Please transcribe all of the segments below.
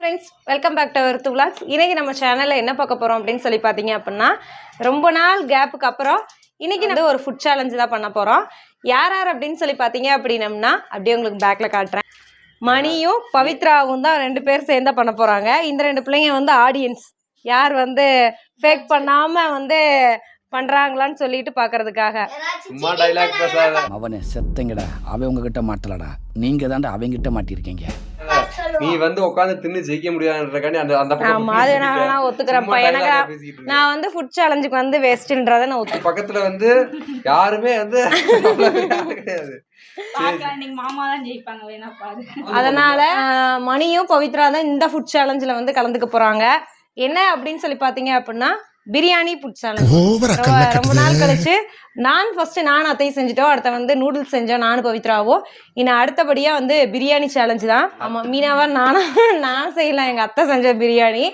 Friends welcome back to our vlogs இன்னைக்கு நம்ம சேனலில் என்ன பார்க்க போகிறோம் அப்படின்னு சொல்லி பார்த்தீங்க அப்படின்னா ரொம்ப நாள் கேப்புக்கு அப்புறம் இன்னைக்கு வந்து ஒரு ஃபுட் சேலஞ்சு தான் பண்ண போகிறோம் யார் யார் அப்படின்னு சொல்லி பார்த்தீங்க அப்படின்னம்னா அப்படியே உங்களுக்கு பேக்கில் காட்டுறேன். மணியும் பவித்ராவும் தான் ரெண்டு பேர் சேர்ந்து பண்ண போகிறாங்க இந்த ரெண்டு பிள்ளைங்க வந்து ஆடியன்ஸ் யார் வந்து ஃபேக் பண்ணாமல் வந்து பண்ணுறாங்களான்னு சொல்லிட்டு பார்க்கறதுக்காக. சும்மா டைலாக் பேசாத. அவனை செத்தங்கடா. அவன் உங்ககிட்ட மாட்டலடா. நீங்க தாண்டா அவங்கிட்ட மாட்டிருக்கீங்க நீ வந்து உட்காந்து தின்னு ஜெயிக்க முடியாதுன்றக்காண்டி அந்த அந்த பக்கம் ஆமா அது நான் சும்மா எனக்கு. நான் வந்து ஃபுட் சேலஞ்சுக்கு வந்து வேஸ்ட்டுன்றதை நான் ஒத்து பக்கத்துல வந்து யாருமே வந்து கிடையாது. பார்க்கலாம் இன்னைக்கு மாமா தான் ஜெயிப்பாங்க வேணா பாரு. அதனால மணியும் பவித்ரா தான் இந்த ஃபுட் சேலஞ்சில் வந்து கலந்துக்க போறாங்க. என்ன அப்படின்னு சொல்லி பார்த்தீங்க அப்படின்னா பிரியாணி ஃபுட் சேலஞ்ச் ரொம்ப நாள் கழிச்சு நான் ஃபர்ஸ்ட் நான் அத்தையும் செஞ்சுட்டோம். அடுத்த வந்து நூடுல்ஸ் செஞ்சோம். நானும் பவித்ராவோ இன்னும் அடுத்தபடியா வந்து பிரியாணி சேலஞ்சு தான். ஆமா மீனாவா நானா நான் செய்யலாம் எங்க அத்தை செஞ்ச பிரியாணி.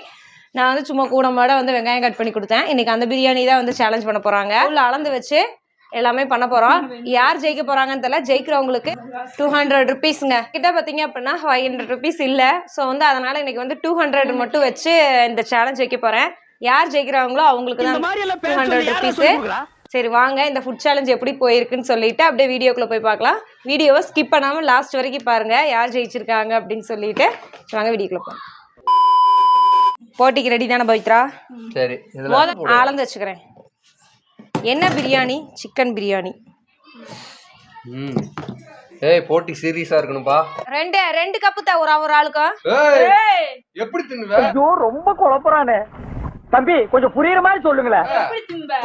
நான் வந்து சும்மா கூட மாட வந்து வெங்காயம் கட் பண்ணி கொடுத்தேன். இன்னைக்கு அந்த பிரியாணி தான் வந்து சேலஞ்ச் பண்ண போறாங்க. உள்ள அளந்து வச்சு எல்லாமே பண்ண போறோம். யார் ஜெயிக்க போறாங்கன்னு தெரியல. ஜெயிக்கிறவங்களுக்கு டூ ஹண்ட்ரட் ருபீஸ்ங்க கிட்ட பார்த்தீங்க அப்படின்னா ஃபைவ் ஹண்ட்ரட் ருபீஸ் இல்லை. ஸோ வந்து அதனால இன்னைக்கு வந்து டூ ஹண்ட்ரட் மட்டும் வச்சு இந்த சேலஞ்ச் வைக்க போறேன். யார் ஜெயிக்கிறாங்களோ அவங்களுக்கு தான் டூ ஹண்ட்ரட் ருபீஸ் சரி வாங்க இந்த ஃபுட் சேலஞ்ச் எப்படி போயிருக்குன்னு சொல்லிட்டு அப்படியே வீடியோக்குள்ள போய் பார்க்கலாம். வீடியோவை ஸ்கிப் பண்ணாம லாஸ்ட் வரைக்கும் பாருங்க யார் ஜெயிச்சிருக்காங்க அப்படின்னு சொல்லிட்டு. வாங்க வீடியோக்குள்ள போகலாம் போட்டிக்கு ரெடி தானே பவித்ரா? சரி இதுல மொத அளந்து வச்சுக்கிறேன். என்ன பிரியாணி? சிக்கன் பிரியாணி. ம். ஏய் போட்டி சீரியஸா இருக்கணும்பா. ரெண்டு ரெண்டு கப்பு தான் ஒரு ஒரு ஆளுக்கும் ஏய். எப்படி தின்னுவ? ஐயோ ரொம்ப குழப்பறானே. தம்பி கொஞ்சம் புரியுற மாதிரி சொல்லுங்களேன்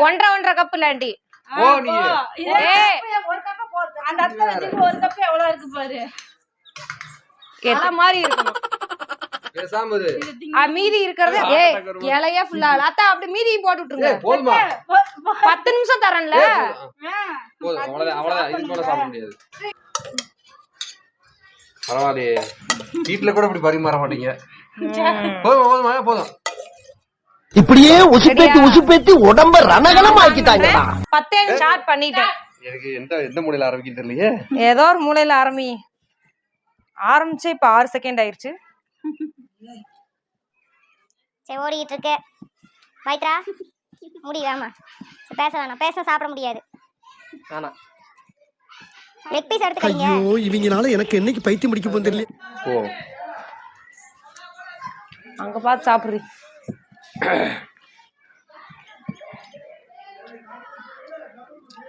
ஒன்றரை ஒன்றரை கப்பு லாண்டி ஓ நீ ஏய் ஒரு கப்ப போடுது அந்த அத்தை வச்சுட்டு ஒரு கப் எவ்வளவு இருக்கு பாரு மாதிரி இருக்கணும் மீதி இருக்கிறது ஏய் இலையா ஃபுல்லா அத்தா அப்படி மீதியும் போட்டு விட்டுருங்க பத்து நிமிஷம் தரேன்ல பரவாயில்லையே வீட்டுல கூட இப்படி பரிமாற மாட்டீங்க போதும் போதுமா போதும் இப்படியே உசுப்பேத்தி உசுப்பேத்தி உடம்ப ரணகலம் ஆக்கிட்டாங்கடா பத்தே ஸ்டார்ட் பண்ணிட்டேன். எனக்கு எந்த எந்த மூலையில ஆரம்பிக்கும் தெரியலையே. ஏதோ ஒரு மூலையில ஆரம்பி. ஆரம்பிச்சு இப்ப ஆறு செகண்ட் ஆயிருச்சு. சரி ஓடிக்கிட்டு இருக்கு. மைத்ரா முடியாமா பேச வேணாம். பேச சாப்பிட முடியாது. ஆனா லெக் பீஸ் எடுத்துக்கிறீங்க ஐயோ இவங்கனால எனக்கு என்னைக்கு பைத்தியம் பிடிக்க போகுது தெரியல. ஓ. அங்க பார்த்து சாப்பிடுறி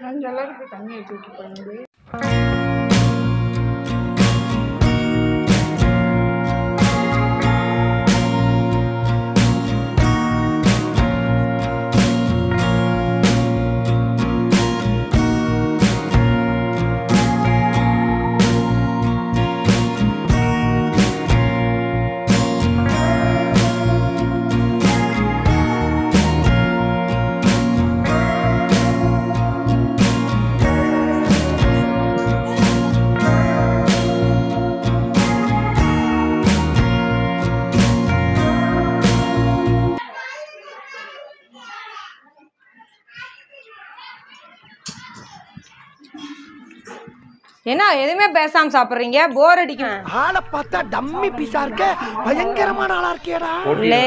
அஞ்சு தண்ணி ஊத்தி விட்டு என்ன எதுவுமே பேசாம சாப்பிடுறீங்க? போர் அடிக்கும். ஆளை பார்த்தா டம்மி பீஸா இருக்க. பயங்கரமான ஆளா இருக்கேடா இல்லே.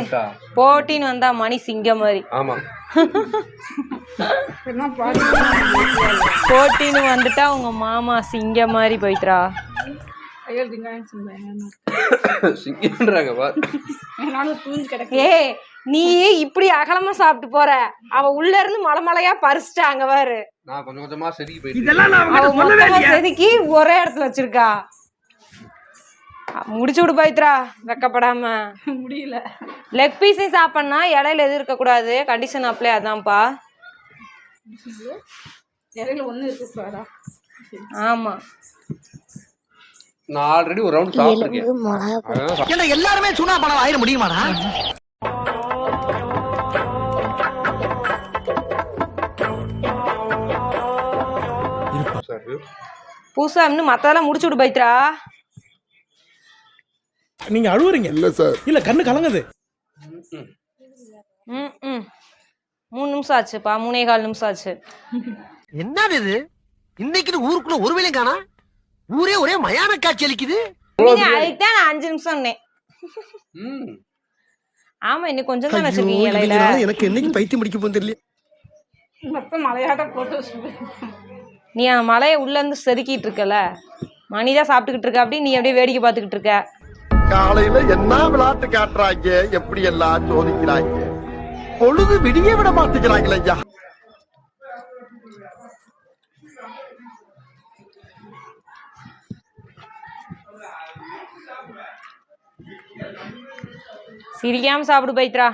போட்டின்னு வந்தா மணி சிங்கம் மாதிரி. ஆமா. போட்டின்னு வந்துட்டா உங்க மாமா சிங்கம் மாதிரி போயிட்டுரா ஐயோ திங்காயம் சொன்னேன் சிங்கன்றாங்க பார் நானும் தூங்கி கிடக்கு ஏ நீ இப்படி அகலமா சாப்பிட்டு போற? அவ உள்ள இருந்து மலை மலையா பறிச்சுட்டாங்க பாரு. நான் கொஞ்சம் கொஞ்சமா செதுக்கி ஒரே இடத்துல வச்சிருக்கா. முடிச்சு விடு பவித்ரா வெக்கப்படாம. முடியல. லெக் பீஸே சாப்பிட்னா இடையில எதுவும் இருக்கக்கூடாது கண்டிஷன் அப்ளை அதான்ப்பா. இடையில ஒண்ணு இருக்கு கூடாதா? ஆமா. நான் ஆல்ரெடி ஒரு ரவுண்ட் சாப்பிட்டுருக்கேன். எல்லாருமே சுனா பணம் ஆயிட முடியுமாடா? புதுசா இன்னும் மத்ததெல்லாம் முடிச்சு விடு பவித்ரா. நீங்க அழுவுறீங்க. இல்ல சார். இல்ல கண்ணு கலங்குது. ம் ம். மூணு நிமிஷம் ஆச்சுப்பா மூணே கால் நிமிஷம் ஆச்சு. என்னது இது? இன்னைக்கு ஊருக்குள்ள ஒரு வேலையும் காணா? ஊரே ஒரே மயான காட்சி அளிக்குது. நீங்க அதுக்கு தான் நான் அஞ்சு நிமிஷம் சொன்னேன். ஆமா இன்னும் கொஞ்சம் தான் வச்சிருக்கீங்க எனக்கு என்னைக்கு பைத்தியம் பிடிக்க போகுது தெரியல மொத்தம் மலையாட்டம் போட்டு நீ அந்த மலையை உள்ள இருந்து செதுக்கிட்டு இருக்கல. மணிதான் சாப்பிட்டுக்கிட்டு இருக்க அப்படி நீ அப்படியே வேடிக்கை பார்த்துக்கிட்டு இருக்க. காலையில என்ன விளையாட்டு காட்டுறாங்க? எப்படி எல்லாம் சோதிக்கிறாங்க? பொழுது விடிய விட மாட்டேங்கிறாங்களே ஐயா. சிரிக்காம சாப்பிடு பைத்ரா.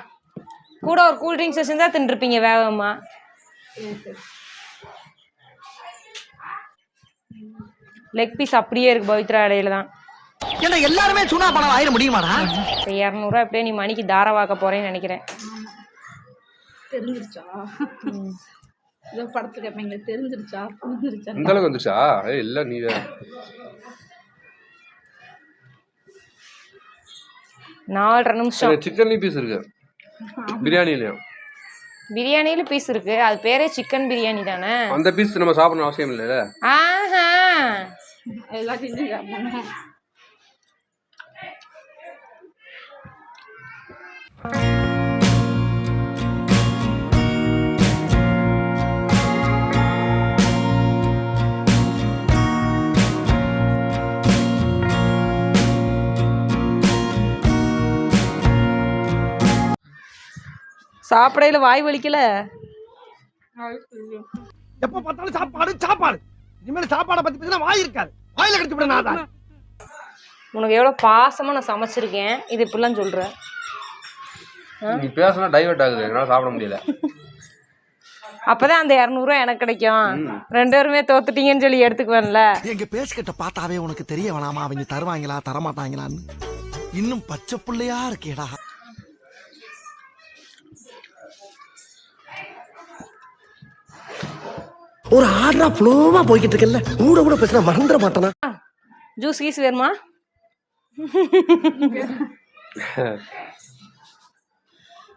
கூட ஒரு கூல் ட்ரிங்க்ஸ் வச்சிருந்தா தின்றுப்பீங்க வேகமா. லெக் பீஸ் அப்படியே இருக்கு பவித்ரா இடையில தான். என்ன எல்லாருமே சுனா பணம் ஆயிட முடியுமாடா? இப்போ இரநூறுவா எப்படியே நீ மணிக்கு தாரவாக்க போறேன்னு நினைக்கிறேன். தெரிஞ்சிருச்சா? ஏதோ படத்துல கேட்பீங்களே தெரிஞ்சிருச்சா? புரிஞ்சிருச்சா இந்த அளவுக்கு வந்துச்சா இல்ல நீ. நாலரை நிமிஷம். சிக்கன்லயும் பீஸ் இருக்கு. பிரியாணிலயும். பிரியாணியில பீஸ் இருக்கு. அது பேரே சிக்கன் பிரியாணி தானே? அந்த பீஸ் நம்ம சாப்பிடணும் அவசியம் இல்லைல்ல? ஆஹா எல்லாத்தையும் கேட்பாங்க சாப்பிடையில வாய் வலிக்கல? எப்ப பார்த்தாலும் சாப்பாடு சாப்பாடு. இனிமேல் சாப்பாடை பத்தி பேசினா வாய் இருக்காது. வாயில கடிச்சு விட நான் உனக்கு எவ்வளவு பாசமா நான் சமைச்சிருக்கேன்? இது இப்படிலாம் சொல்ற. நீ பேசினா டைவர்ட் ஆகுது. என்னால சாப்பிட முடியல. அப்பதான் அந்த இரநூறுவா எனக்கு கிடைக்கும். ரெண்டு பேருமே தோத்துட்டீங்கன்னு சொல்லி எடுத்துக்குவேன்ல. எங்க பேசிக்கிட்ட பார்த்தாவே உனக்கு தெரிய வேணாமா? அவங்க தருவாங்களா தரமாட்டாங்களான்னு? இன்னும் பச்சை புள்ளையா இருக்கேடா. ஒரு ஆர்டரா ஃப்ளோவா போய்கிட்டு இருக்கல கூட கூட பேசினா மறந்துட மாட்டானா? ஜூஸ் கீஸ் வேணுமா?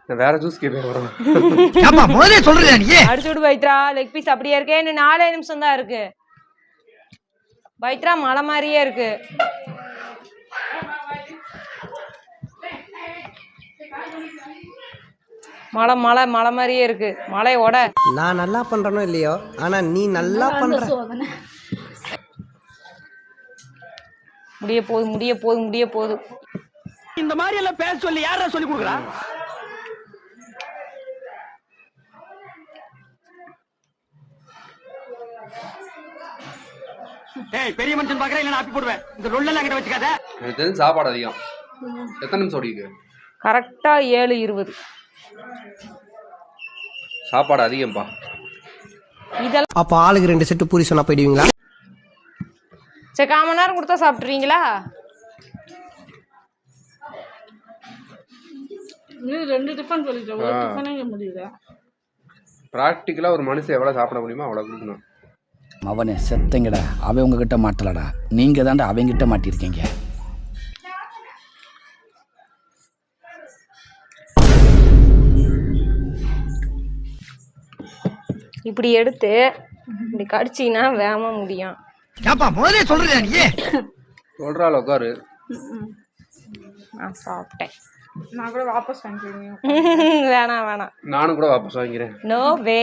நான் வேற ஜூஸ் கேட்பேன் வரோம் ஏப்பா முதலே சொல்றியா நீ? அடிச்சு விடு பைத்ரா லெக் பீஸ் அப்படியே இருக்கே. இன்னும் நாலே நிமிஷம் தான் இருக்கு. பைத்ரா மலை மாதிரியே இருக்கு. மலை மலை மலை மாதிரியே இருக்கு. மலையோட நான் நல்லா பண்றேனோ இல்லையோ? ஆனா நீ நல்லா பண்ற. முடிய போகுது முடிய போகுது முடிய போகுது இந்த மாதிரி எல்லாம் பேச சொல்லி யாரா சொல்லி கொடுக்குறா? பெரிய மனுஷன் பாக்குறேன் இல்ல ஆப்பி போடுவேன். இந்த ரொல்லெல்லாம் கிட்ட வச்சுக்காத. எனக்கு தெரிஞ்சு சாப்பாடு அதிகம். எத்தனை நிமிஷம் ஓடிக்கு கரெக்டா ஏழு இருபது. சாப்பாடு அதிகம்ப்பா இதெல்லாம் அப்ப ஆளுக்கு ரெண்டு செட்டு பூரி சொன்னா போயிடுவீங்களா? சரி கால் மணி நேரம் கொடுத்தா சாப்பிட்றீங்களா நீ ரெண்டு டிஃபன் சொல்லிட்டேன் ஒரு டிஃபனே முடியல. ப்ராக்டிக்கலா ஒரு மனுஷன் எவ்வளவு சாப்பிட முடியுமோ அவ்வளவு கொடுக்கணும். அவனே செத்தங்கடா அவன் உங்ககிட்ட மாட்டலடா. நீங்க தாண்டா அவங்கிட்ட மாட்டியிருக்கீங்க. இப்படி எடுத்து இப்படி கடிச்சிங்கன்னா வேகமா முடியும். ஏப்பா முதலே சொல்றியா நீ? சொல்றாள் உட்காரு. நான் சாப்பிட்டேன். நான் கூட வாபஸ் வாங்கிக்கிறேன். வேணாம் வேணாம். நானும் கூட வாபஸ் வாங்கிக்கிறேன். நோ வே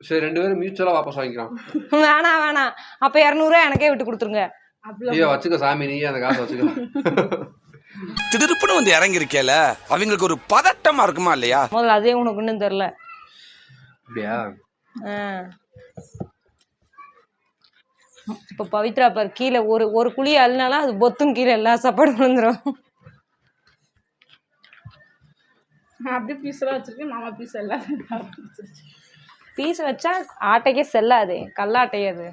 சரி ரெண்டு பேரும் மியூச்சுவலா வாபஸ் வாங்கிக்கலாம். வேணாம் வேணாம். அப்ப இரநூறுவா எனக்கே விட்டு கொடுத்துருங்க. ஐயோ வச்சுக்க சாமி நீ அந்த காசை வச்சுக்க. திடுப்புன்னு வந்து இறங்கி இருக்கேல அவங்களுக்கு ஒரு பதட்டமா இருக்குமா இல்லையா? முதல்ல அதே உனக்கு இன்னும் தெரில அப்படியா? இப்போ பவித்ரா பார் கீழே ஒரு ஒரு குழி அள்ளினாலும் அது பொத்தும் கீழே எல்லா சாப்பாடும் அப்படியே பீஸ் எல்லாம் வச்சிருக்கேன் மாமா பீஸ் எல்லாம் பீஸ் வச்சா ஆட்டைக்கே செல்லாது கல்லாட்டை அது.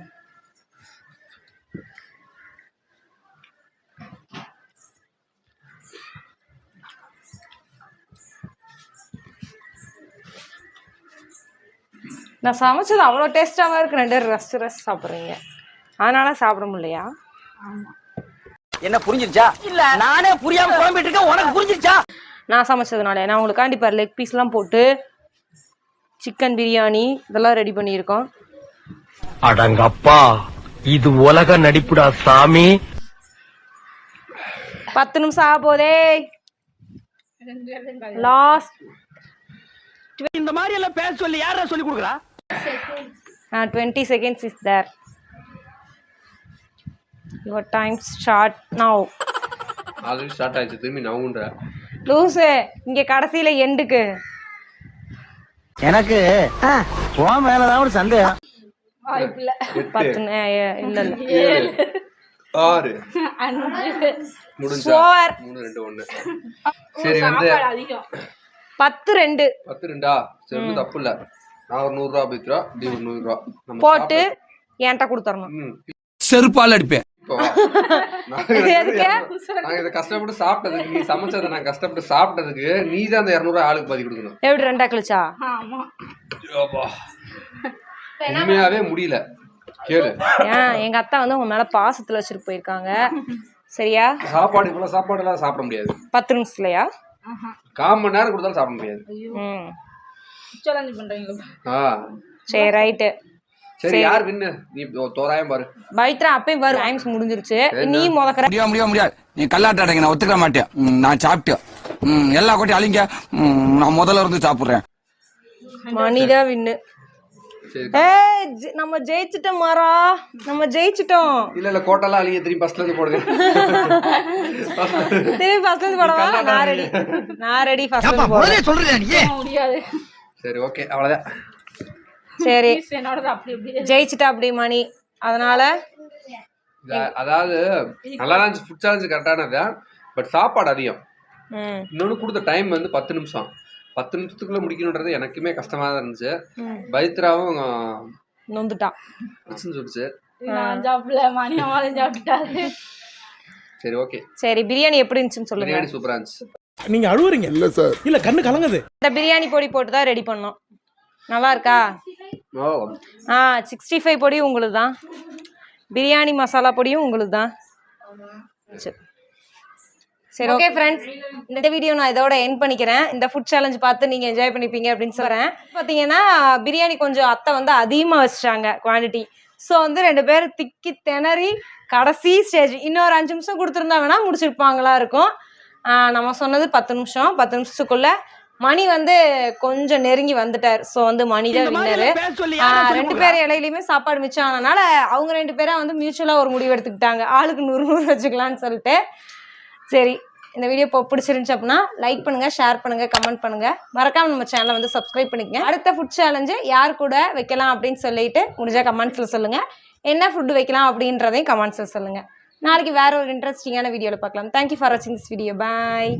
நான் சமைச்சது அவ்வளோ டேஸ்டாகவும் இருக்கு. ரெண்டு பேரும் ரசிச்சு ரசிச்சு சாப்பிட்றீங்க. அதனால சாப்பிட முடியலையா? என்ன புரிஞ்சிருச்சா? இல்ல. நானே புரியாம குழம்பிட்டு இருக்கேன். உனக்கு புரிஞ்சிருச்சா? நான் சமைச்சதுனால நான் உங்களுக்காண்டி பாரு லெக் பீஸ்லாம் போட்டு சிக்கன் பிரியாணி இதெல்லாம் ரெடி பண்ணியிருக்கோம். அடங்கப்பா இது உலக நடிப்புடா சாமி. பத்து நிமிஷம் ஆக போதே. லாஸ்ட் இந்த மாதிரி எல்லாம் பேச சொல்லி யாரா சொல்லி கொடுக்குறா? Twenty seconds is there your time start now already start ஆயிடுச்சு. திரும்பி நவுன்ற லூசு இங்க கடைசியில எண்டுக்கு எனக்கு உன் மேலதான் ஒரு சந்தேகம். பத்து நே- இல்ல இல்ல. ஏழு. ஆறு. முடிஞ்சா? Four. மூணு ரெண்டு ஒண்ணு. சரி வந்து அதிகம். பத்து ரெண்டு. பத்து ரெண்டா? சரி ஒன்றும் தப்பு இல்ல. நான் ஒரு நூறுரூவா பத்து நீ ஒரு நூறுரூவா. போட்டு என்கிட்ட கொடுத்துடணும் செருப்பால் அடிப்பேன். நாங்க இதை கஷ்டப்பட்டு சாப்பிட்டதுக்கு நீ சமைச்சதை நான் கஷ்டப்பட்டு சாப்பிட்டதுக்கு நீ தான் அந்த இரநூறுவா ஆளுக்கு பாதி கொடுக்கணும். எப்படி ரெண்டா கழிச்சா. உண்மையாவே முடியல. கேளு. ஏன்? எங்க அத்தா வந்து உங்க மேல பாசத்துல வச்சுட்டு போயிருக்காங்க. சரியா? சாப்பாடு இவ்வளவு சாப்பாடு எல்லாம் சாப்பிட முடியாது. பத்து நிமிஷத்துலயா? கால் மணி நேரம் கொடுத்தாலும் சாப்பிட முடியாது. சேலஞ்ச் பண்றீங்களா? ஆ. சரி ரைட்டு. சரி யார் வின்னு? நீ தோராயம் பாரு. பவித்ரா அப்பயும் வரும் டைம்ஸ் முடிஞ்சிருச்சு. நீ முதக்கிற முடியாது முடியாது முடியாது. நீ கல்லாட்ட அடைங்க நான் ஒத்துக்க மாட்டேன். நான் சாப்பிட்டேன் எல்லா கொட்டி அழிங்க. நான் முதல்ல இருந்து சாப்பிடுறேன். மணிதா வின்னு. நம்ம ஜெயிச்சிட்டோம் மாறா. நம்ம ஜெயிச்சிட்டோம். இல்ல இல்ல கோட்டெல்லாம் அழிங்க திரும்பி ஃபர்ஸ்ட்ல இருந்து போடுங்க. திரும்பி ஃபர்ஸ்ட் இருந்து போடவா? நான் ரெடி நான் ரெடி ஃபர்ஸ்ட் இருந்து போடுறேன் சொல்றேன் நீ? முடியாது. சரி ஓகே அவ்வளவுதான். சரி. ஜெயிச்சிட்டா அப்படி மணி. அதனால அதாவது நல்லா இருந்துச்சு ஃபுட் சேலஞ்சு கரெக்டானது பட் சாப்பாடு அதிகம். ம். இன்னொன்று கொடுத்த டைம் வந்து பத்து நிமிஷம். பத்து நிமிஷத்துக்குள்ள முடிக்கணுன்றது எனக்குமே கஷ்டமா தான் இருந்துச்சு. ம். பைத்ராவும் நொந்துட்டான் சொல்லிச்சு. சரி ஓகே சரி பிரியாணி எப்படி இருந்துச்சுன்னு சொல்லுங்க. பிரியாணி சூப்பரா இருந்துச்சு. நீங்க அழுவுறீங்க. இல்ல சார். இல்ல கண்ணு கலங்குது. இந்த பிரியாணி பொடி போட்டு தான் ரெடி பண்ணோம். நல்லா இருக்கா? ஓ ஆ சிக்ஸ்டி ஃபைவ் பொடி உங்களுக்கு தான் பிரியாணி மசாலா பொடியும் உங்களுக்கு தான் சரி. சரி ஓகே ஃப்ரெண்ட்ஸ் இந்த வீடியோ நான் இதோட என் பண்ணிக்கிறேன். இந்த ஃபுட் சேலஞ்ச் பார்த்து நீங்கள் என்ஜாய் பண்ணிப்பீங்க அப்படின்னு சொல்கிறேன் பார்த்தீங்கன்னா பிரியாணி கொஞ்சம் அத்தை வந்து அதிகமாக வச்சிட்டாங்க குவாண்டிட்டி ஸோ வந்து ரெண்டு பேரும் திக்கி திணறி கடைசி ஸ்டேஜ் இன்னொரு அஞ்சு நிமிஷம் கொடுத்துருந்தா வேணா முடிச்சிருப்பாங்களா இருக்கும். நம்ம சொன்னது பத்து நிமிஷம். பத்து நிமிஷத்துக்குள்ள மணி வந்து கொஞ்சம் நெருங்கி வந்துட்டார். ஸோ வந்து மணி தான் வின்னரு ரெண்டு பேர் இலையிலயுமே சாப்பாடு மிச்சம் ஆனனால அவங்க ரெண்டு பேரும் வந்து மியூச்சுவலாக ஒரு முடிவு எடுத்துக்கிட்டாங்க. ஆளுக்கு நூறு நூறு வச்சுக்கலாம்னு சொல்லிட்டு. சரி இந்த வீடியோ இப்போ பிடிச்சிருந்துச்சு அப்படின்னா லைக் பண்ணுங்க ஷேர் பண்ணுங்க கமெண்ட் பண்ணுங்க. மறக்காம நம்ம சேனலை வந்து சப்ஸ்கிரைப் பண்ணிக்கங்க. அடுத்த ஃபுட் சேலஞ்சு யார் கூட வைக்கலாம் அப்படின்னு சொல்லிட்டு முடிஞ்சா கமெண்ட்ஸ்ல சொல்லுங்க. என்ன ஃபுட் வைக்கலாம் அப்படின்றதையும் கமெண்ட்ஸ்ல சொல்லுங்க. நாளைக்கு வேற ஒரு இன்ட்ரெஸ்டிங்கான வீடியோவில் பார்க்கலாம். தேங்க்யூ ஃபார் வாட்சிங் திஸ் வீடியோ பாய்